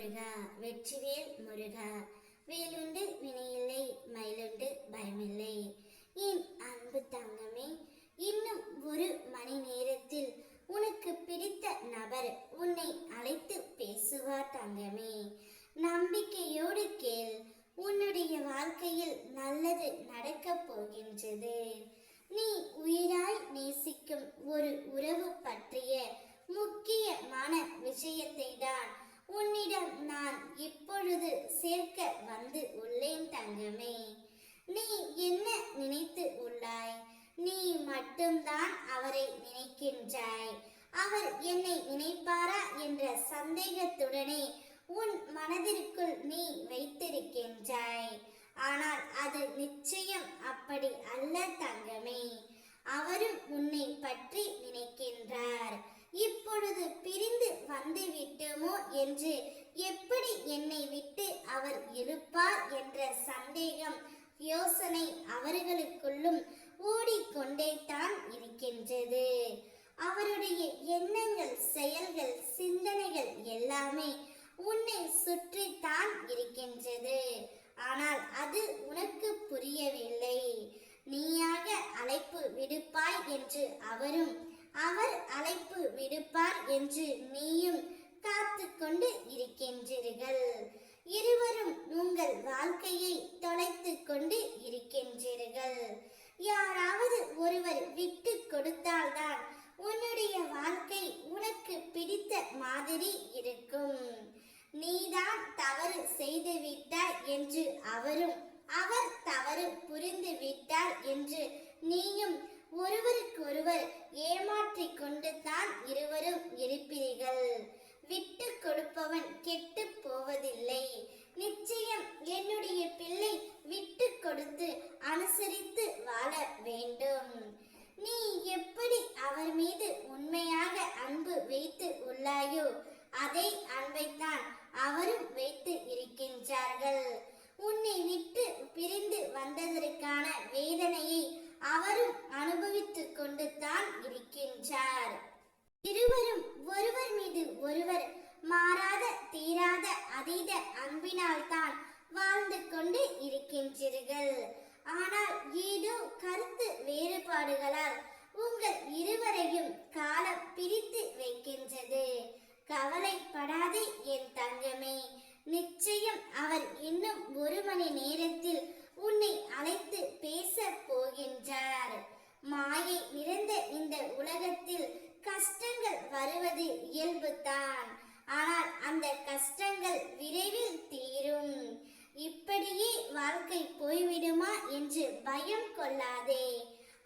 முருகா வெற்றிவேல் முருகா. வேலுண்டு வினையில்லை மயிலுண்டு பயமில்லை. என் அன்பு தங்கமே இன்னும் ஒரு மணி நேரத்தில் உனக்கு பிடித்த நபர் உன்னை அழைத்து பேசுவார் தங்கமே. நம்பிக்கையோடு கேள் உன்னுடைய வாழ்க்கையில் நல்லது நடக்கப் போகின்றது. நீ உயிராய் நேசிக்கும் ஒரு உறவு பற்றிய முக்கியமான விஷயத்தை தான் உன்னிடம் நான் இப்பொழுது சேர்க்க வந்து உள்ளேன் தங்கமே. நீ என்ன நினைத்து உள்ளாய்? நீ மட்டும்தான் அவரை நினைக்கின்றாய். அவர் என்னை நினைப்பாரா என்ற சந்தேகத்துடனே உன் மனதிற்குள் நீ வைத்திருக்கின்றாய். ஆனால் அது நிச்சயம் அப்படி அல்ல தங்கமே. அவரும் உன்னை பற்றி நினைக்கின்றார். இப்பொழுது பிரிந்து வந்து என்று எப்படி என்னை விட்டு அவர் இருப்பார் என்ற சந்தேகம் யோசனை அவர்களுக்குள்ளும் ஓடிக்கொண்டே தான் இருக்கின்றது. அவருடைய எண்ணங்கள் செயல்கள் சிந்தனைகள் எல்லாமே உன்னை சுற்றித்தான் இருக்கின்றது. ஆனால் அது உனக்கு புரியவில்லை. நீயாக அழைப்பு விடுப்பாய் என்று அவரும் அவர் அழைப்பு விடுப்பார் என்று நீயும் காத்து கொண்டு இருக்கின்றீர்கள். இருவரும் உங்கள் வாழ்க்கையை தொலைத்து கொண்டு இருக்கின்றீர்கள். யாராவது ஒருவர் விட்டு கொடுத்தால்தான் உன்னுடைய வாழ்க்கை உனக்கு பிடித்த மாதிரி இருக்கும். நீதான் தவறு செய்து விட்டாய் என்று அவரும் அவர் தவறு புரிந்து விட்டார் என்று நீயும் ஒருவருக்கொருவர் ஏமாற்றிக் கொண்டு தான் இருவரும் வாழ வேண்டும். நீ எப்படி அவர் மீது உண்மையாக அன்பு வைத்து உள்ளாயோ அதை அன்பைத்தான் அவரும் வைத்து இருக்கின்றார்கள். உன்னை விட்டு பிரிந்து வந்ததற்கான வேதனையை அவரும் அனுபவித்துக் கொண்டு தான் இருக்கின்றார். இருவரும் ஒருவர் மீது ஒருவர் மாறாத தீராத அதீத அன்பினால் தான் வாழ்ந்து கொண்டு இருக்கின்றீர்கள். ஆனால் வேறுபாடுகளால் உங்கள் இருவரையும் காலம் பிரித்து வைக்கின்றது. கவலைப்படாதே என் தங்கமே. நிச்சயம் அவர் இன்னும் ஒரு மணி நேரத்தில் உன்னை அழைத்து பேச போகின்றார். மாயை நிறைந்த இந்த உலகத்தில் கஷ்டங்கள் வருவது இயல்புதான். ஆனால் அந்த கஷ்டங்கள் விரைவில் தீரும். இப்படியே வாழ்க்கை போய்விடுமா என்று பயம் கொள்ளாதே.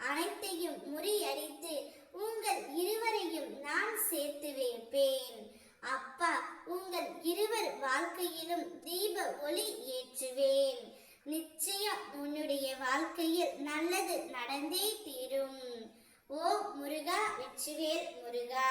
அனைத்தையும் முறியடித்து உங்கள் இருவரையும் நான் சேர்த்து வைப்பேன். அப்பா உங்கள் இருவர் வாழ்க்கையிலும் தீப ஒளி ஏற்றுவேன். நிச்சயம் உன்னுடைய வாழ்க்கையில் நல்லது நடந்தே தீரும். ஓ முருகா வெற்றிவேல் முருகா.